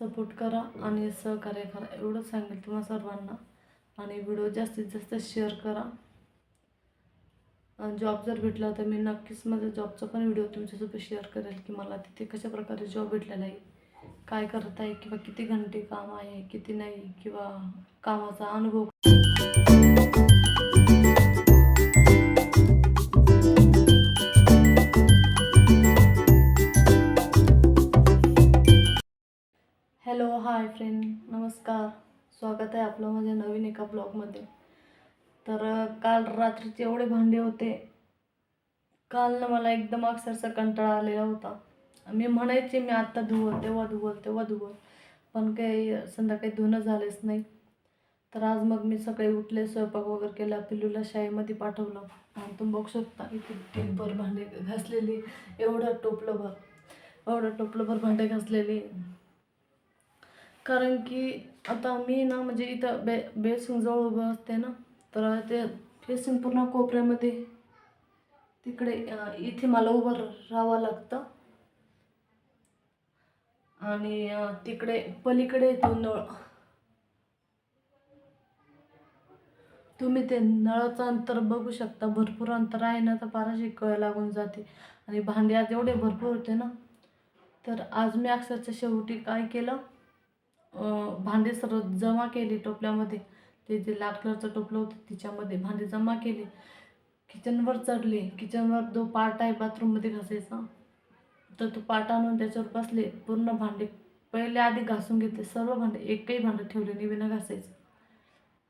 Support करा आणि सहकार्य करा. एवढंच सांगेल तुम्हा सर्वांना. आणि व्हिडिओ जास्तीत जास्त शेअर करा. जॉब जर भेटला तर मी नक्कीच माझ्या जॉबचा पण व्हिडिओ तुमच्यासोबत शेअर करेल की मला तिथे कशा प्रकारे जॉब भेटलेला आहे. काय करत आहे किंवा किती घंटे काम आहे किती नाही किंवा कामाचा अनुभव नमस्कार. स्वागत आहे आपलं माझ्या नवीन एका ब्लॉगमध्ये. तर काल रात्रीचे एवढे भांडे होते. काल ना मला एकदम अक्षरशः कंटाळा आलेला होता. मी म्हणायचे मी आत्ता धुवल तेव्हा धुवल तेव्हा धुवल. पण काही संध्याकाळी धुणं झालेच नाही. तर आज मग मी सकाळी उठले स्वयंपाक वगैरे केला पिल्लूला शाळेमध्ये पाठवलं. आणि तुम्ही बघू शकता इथे भर भांडे घासलेली एवढं टोपलं भर एवढं टोपलं भर भांडे घासलेली. कारण की आता मी ना म्हणजे इथं बे बेसिंगजवळ उभं असते ना तर ते बेसिंग पूर्ण कोपऱ्यामध्ये तिकडे इथे मला उभं राहावं लागतं. आणि तिकडे पलीकडे तो नळ तुम्ही ते नळाचं अंतर बघू शकता. भरपूर अंतर आहे ना तर फारशी कळ लागून जाते. आणि भांडे आज एवढे भरपूर होते ना तर आज मी अक्षरच्या शेवटी काय केलं भांडे सर्व जमा केली टोपल्यामध्ये. ते जे लाल कलरचं टोपलं होतं तिच्यामध्ये भांडे जमा केले. किचनवर चढले. किचनवर जो पार्ट आहे बाथरूममध्ये घासायचा. तर तो पार्ट आणून त्याच्यावर बसले. पूर्ण भांडे पहिले आधी घासून घेतले. सर्व भांडे एकही भांडं ठेवले नाही विना घासायचं.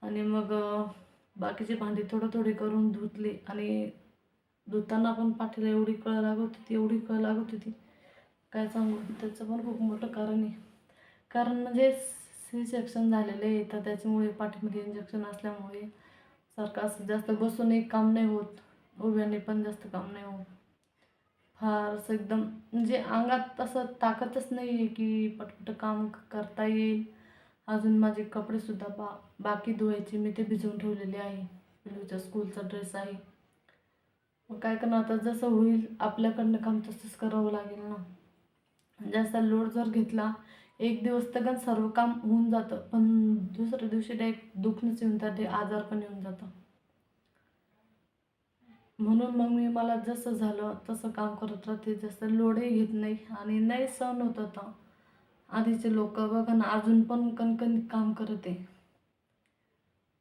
आणि मग बाकीचे भांडे थोडं थोडे करून धुतले. आणि धुताना पण पाठीला एवढी कळ लागत होती एवढी कळ लागत होती. काय सांगू? त्याचं पण खूप मोठं कारण आहे. कारण म्हणजे सी सेक्शन झालेलं आहे तर त्याच्यामुळे पाठीमध्ये इंजेक्शन असल्यामुळे सारखं असं जास्त बसूनही काम नाही होत. उभ्याने पण जास्त काम नाही होत. फार असं एकदम म्हणजे अंगात असं ताकदच नाही आहे की पटपट काम करता येईल. अजून माझे कपडेसुद्धा बा बाकी धुवायचे मी ते भिजवून ठेवलेले आहे. पिलूच्या स्कूलचा ड्रेस आहे. मग काय करणार आता? जसं होईल आपल्याकडनं काम तसंच करावं लागेल ना. जास्त लोड जर घेतला एक दिवस तर गण सर्व काम होऊन जातं पण दुसऱ्या दिवशी डायरेक्ट दुखणंच येऊन जाते आजार पण येऊन जातं. म्हणून मग मी मला जसं झालं तसं काम करत राहते जास्त लोडही घेत नाही आणि नाही सहन होत आता. आधीचे लोक बघा ना अजून पण कणकणीत काम करत. आहे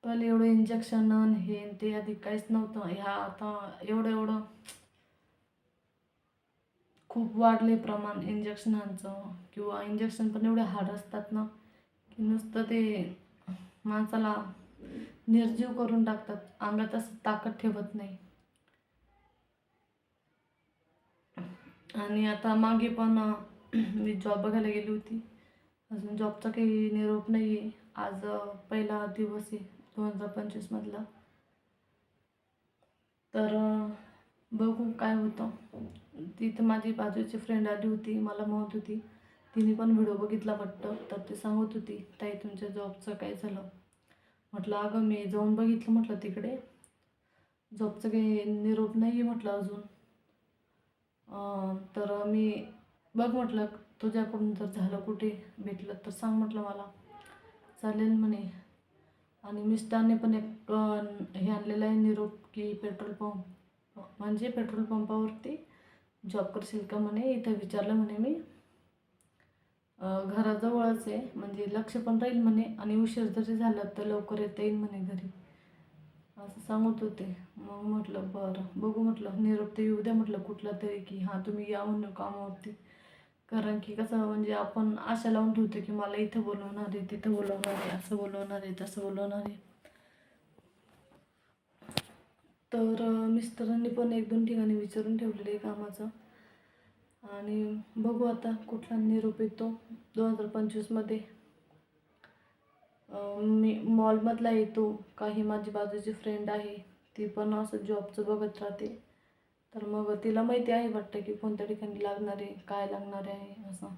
पहिले एवढं इंजेक्शन हे ते आधी काहीच नव्हतं. ह्या आता एवढं एवढं खूप वाढले प्रमाण इंजेक्शनांचं किंवा इंजेक्शन पण एवढे हार्ड असतात ना की नुसतं ते माणसाला निर्जीव करून टाकतात. अंगात असं ताकद ठेवत नाही. आणि आता मागे पण मी जॉब बघायला गेली होती. अजून जॉबचा काही निरोप नाही आहे आज पहिला दिवस आहे दोन हजार पंचवीसमधला तर बघू काय होतं. तिथं माझी बाजूची फ्रेंड आली होती मला म्हणत होती तिने पण व्हिडिओ बघितला वाटतं तर ते सांगत होती ताई तुमच्या जॉबचं काय झालं? म्हटलं अगं मी जाऊन बघितलं म्हटलं तिकडे. जॉबचं काही निरोप नाही आहे म्हटलं अजून. तर मी बघ म्हटलं तुझ्याकडून जर झालं कुठे? भेटलं तर सांग म्हटलं मला. चालेल म्हणे. आणि मिस्टरने पण एक हे आणलेलं आहे निरोप की पेट्रोल पंप म्हणजे पेट्रोल पंपावरती जॉब करशील का म्हणे इथं विचारलं म्हणे मी. घराजवळच आहे म्हणजे लक्ष पण राहील म्हणे आणि उशीर जरी झाला तर लवकर येता येईल म्हणे घरी. असं सांगत होते. मग म्हटलं बरं बघू म्हटलं निरोप ते येऊ द्या म्हटलं कुठला तरी की हां तुम्ही या म्हणून कामावरती. कारण की कसं म्हणजे आपण आशा लावून ठेवतो की मला इथं बोलवणार आहे तिथं बोलवणार आहे असं बोलवणार आहे तसं बोलवणार आहे. तर मिस्टरांनी पण एक दोन ठिकाणी विचारून ठेवलेलं आहे कामाचं. आणि बघू आता कुठला निरोप येतो. दोन हजार पंचवीसमध्ये मी मॉलमधला येतो. काही माझी बाजूची फ्रेंड आहे. ती पण असं जॉबचं बघत राहते. तर मग तिला माहिती आहे वाटतं की कोणत्या ठिकाणी लागणार आहे काय लागणार आहे असं.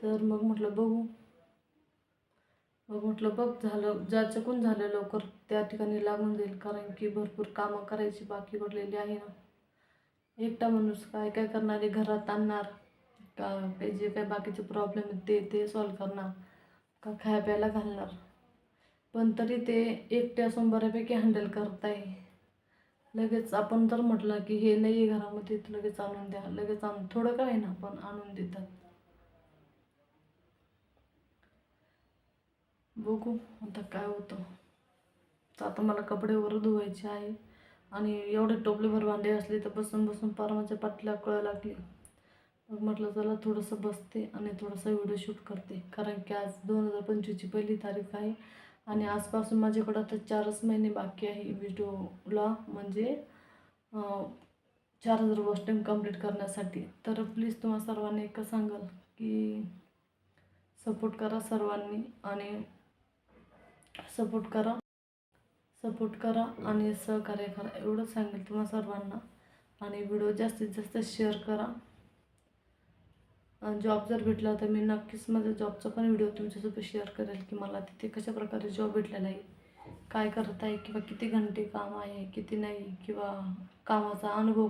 तर मग म्हटलं बघू. मग म्हटलं बघ झालं ज्याच्याकडून झालं लवकर त्या ठिकाणी लागून जाईल कारण की भरपूर कामं करायची बाकी पडलेली आहे ना. एकटा माणूस काय काय करणार आहे? घरात आणणार का काही जे काय बाकीचे प्रॉब्लेम आहेत ते ते सॉल्व करणार का खाया प्यायला घालणार? पण तरी ते एकटे असून बऱ्यापैकी हँडल करताय. लगेच आपण जर म्हटलं की हे नाही आहे घरामध्ये लगेच आणून द्या. लगेच आणून थोडं काय ना पण आणून देतात. बघू. आता काय होतं. तर आता मला कपडे वर धुवायचे आहे. आणि एवढे टोपलेभर भांडे असले तर बसून बसून पार माझ्या पाठीला कळ लागली. मग म्हटलं चला थोडंसं बसते आणि थोडासा व्हिडिओ शूट करते. कारण की आज दोन हजार पंचवीसची पहिली तारीख आहे. आणि आजपासून माझ्याकडं आता चारच महिने बाकी आहे व्हिडिओला म्हणजे चार हजार वॉस्टिंग कंप्लीट करण्यासाठी. तर प्लीज तुम्हा सर्वांनी एकच सांगाल की सपोर्ट करा सर्वांनी. आणि सपोर्ट करा. सपोर्ट करा आणि सहकार्य करा. एवढंच सांगेल तुम्हा सर्वांना. आणि व्हिडिओ जास्तीत जास्त शेअर करा. जॉब जर भेटला तर मी नक्कीच माझ्या जॉबचा पण व्हिडिओ तुमच्यासोबत शेअर करेल की मला तिथे कशा प्रकारे जॉब भेटलेला आहे. काय करत आहे किंवा किती घंटे काम आहे किती नाही किंवा कामाचा अनुभव